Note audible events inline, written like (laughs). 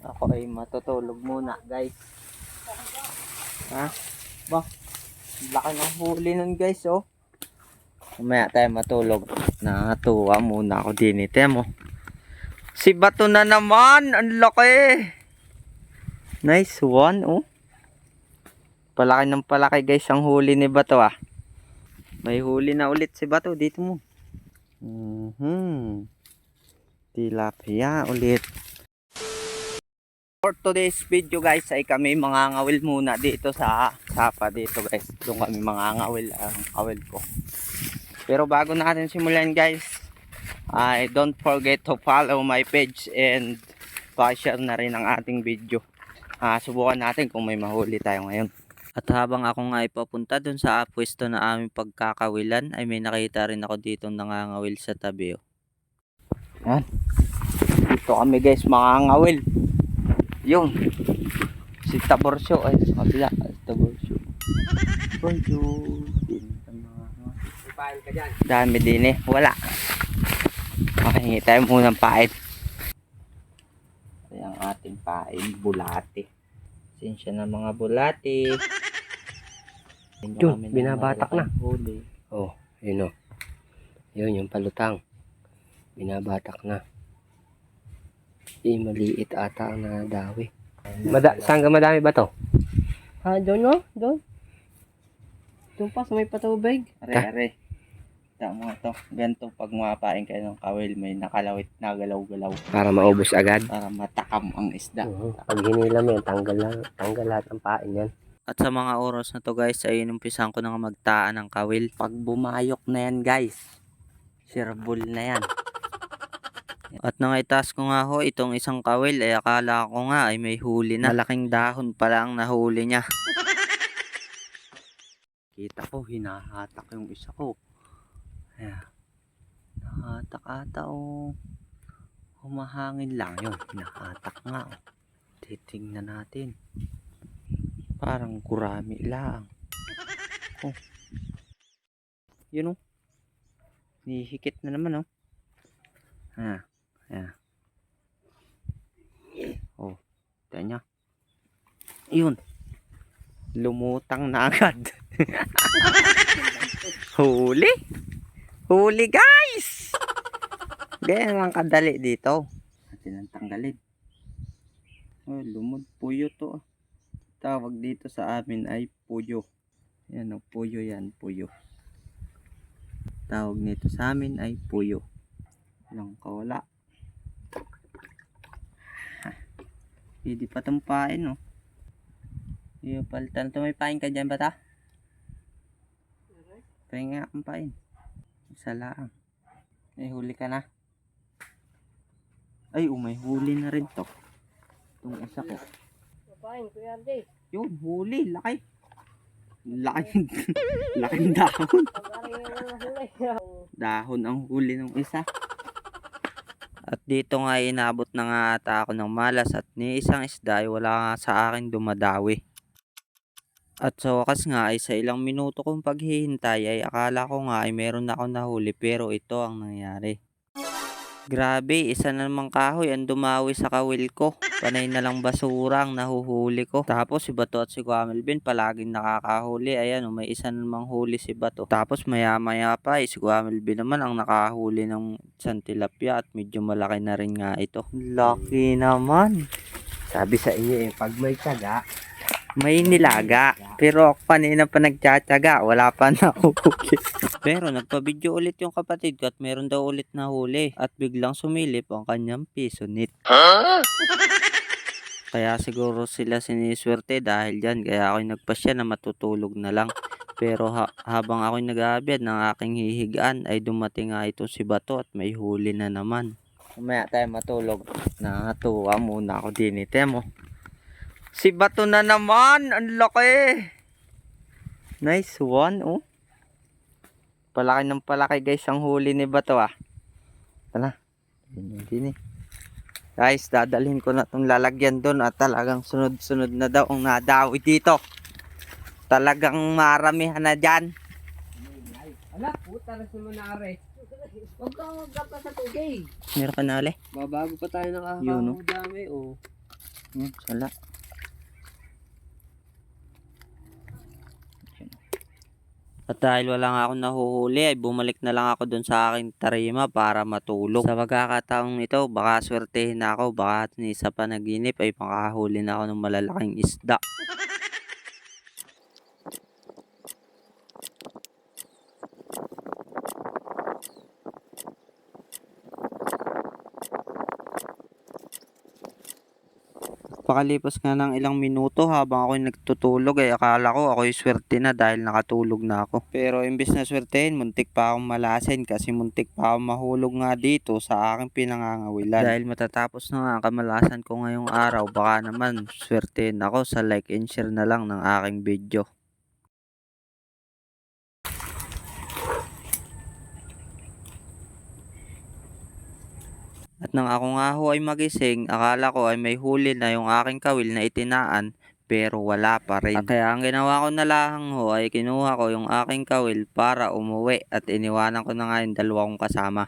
Ako ay matutulog muna, guys. Ha? Ba? Laki ng huli nun, guys, oh. Umaya tayo matulog. Nakatuwa muna ako din, ite mo. Si Bato na naman! Ang laki! Nice one, oh. Palaki ng palaki, guys, ang huli ni Bato, ah. May huli na ulit si Bato. Dito mo. Mhm. Tilapia ulit. Today's video guys ay kami mga ngawil muna dito sa sapa dito guys. Doon kami mga ngawil ang kawil ko. Pero bago natin simulan guys, ay don't forget to follow my page and pa-share na rin ang ating video. Ah, subukan natin kung may mahuli tayo ngayon. At habang ako nga ay papunta dun sa pwesto na aming pagkakawilan ay may nakita rin ako dito nangangawil sa tabi. Oh. Yan. Dito kami guys mga ngawil. Yun. Si Taborsyo ay sa kabila. Ay, Taborsyo. Taborsyo. Papain ka dyan. Dami din eh. Wala. Makahingi tayo muna ng pain. Ito yung ating pain. Bulati. Sinsya na mga bulati. Hindi Yun, ng binabatak na. Huli. Oh, yun o. Yun, yung palutang. Binabatak na. Eh, maliit ata ang nadawi. Mada saan ka madami ba to? Ah, doon no? Doon. Doon pa sa may patubig. Are, are. Tama nga to. Ganito pag mapain kayo ng kawil, may nakalawit na galaw-galaw Para maubos agad. para matakam ang isda. Oo. Pag hinila mo yan, tanggal, lang, tanggal lahat ng pain yan. At sa mga oras na to guys, ay inumpisan ko na nga magtaan ng kawil. Pag bumayok na yan guys, sirbol na yan. At nang itaas ko nga ho itong isang kawil, ay akala ko nga ay may huli na. Malaking dahon pala ang nahuli niya. (laughs) Kita ko, hinahatak yung isa ko. Ayan. Nahatak ata o humahangin lang yun. Hinahatak nga o. Titingnan natin. Parang gurami lang. (laughs) Oh. Yun oh. Nihikit na naman oh. Ha. Ayan. Oh. Tayo niya. Yun. Lumutang na agad. (laughs) Huli. Huli guys. Ganyan lang kadali dito. Natin ang tanggalin. Oh, lumod puyo to. ah tawag dito sa amin ay puyo. Yan o, puyo yan, puyo. Tawag nito sa amin ay puyo. Lang kawala. Ha. Hindi pa itong pain, no? Iyo, palitan. Ito may pain ka dyan ba ta? Pahinga akong pain. Isa lang. May huli ka na. Ay, oh, may huli na rin to. Itong isa ko. Papain, Kuya Arde. Yun, huli, laki. Laking, (laughs) laking dahon. Dahon ang huli ng isa. At dito nga inabot na nga ata ako ng malas at ni isang isda ay wala nga sa akin dumadawi. At sa wakas nga ay sa ilang minuto kong paghihintay ay akala ko nga ay meron na ako nahuli pero ito ang nangyari. Grabe, isa na namang kahoy ang dumawi sa kawil ko. Panay na lang basura ang nahuhuli ko. Tapos si Bato at si Guamelvin palaging nakakahuli. Ayan, oh, may isa na namang huli si Bato. Tapos maya maya pa, eh, si Guamelvin naman ang nakahuli ng isang tilapia at medyo malaki na rin nga ito. Lucky naman. Sabi sa inyo eh, pag may tsaga, May nilaga. Pero ako kanina pa nagtsatsaga. Wala pa (laughs) nahuhuli. Pero nagpa-video ulit yung kapatid ko at meron daw ulit na huli. At biglang sumilip ang kanyang piso nit. Kaya siguro sila siniswerte dahil dyan. Kaya ako'y nagpasya na matutulog na lang. Pero ha- habang ako'y nag-aabiyad ng aking hihigaan ay dumating nga ito si Bato at may huli na naman. Umaya tayo matulog. Nakatuwa muna ako din ite mo. Si Bato na naman! Ang laki! Nice one, oh. Palaki ng palaki guys ang huli ni Bato ah. Tala. Eh. Guys, dadalhin ko na itong lalagyan doon at talagang sunod-sunod na daw ang nadawi dito. Talagang maramihan na dyan. Ala, puta na si Manare. Huwag ka huwag ka pa sa tubig. Meron ka na ulit? Babago pa tayo ng Yun, no? dami, oh. Hmm, sala. At dahil wala nga akong nahuhuli ay bumalik na lang ako dun sa aking tarima para matulog. Sa pagkakataong ito, baka swertehin ako, baka sa panaginip ay makahuli na ako ng malalaking isda. (laughs) Pakalipas nga ng ilang minuto habang ako'y nagtutulog ay akala ko ako'y swerte na dahil nakatulog na ako. Pero imbes na swertehin, muntik pa akong malasin kasi muntik pa akong mahulog nga dito sa aking pinangangawilan. Dahil matatapos na nga ang kamalasan ko ngayong araw, baka naman swertehin ako sa like and share na lang ng aking video. At nang ako nga ho ay magising, akala ko ay may huli na yung aking kawil na itinaan pero wala pa rin. At kaya ang ginawa ko na lang ho ay kinuha ko yung aking kawil para umuwi at iniwanan ko na nga yung dalawa kong kasama.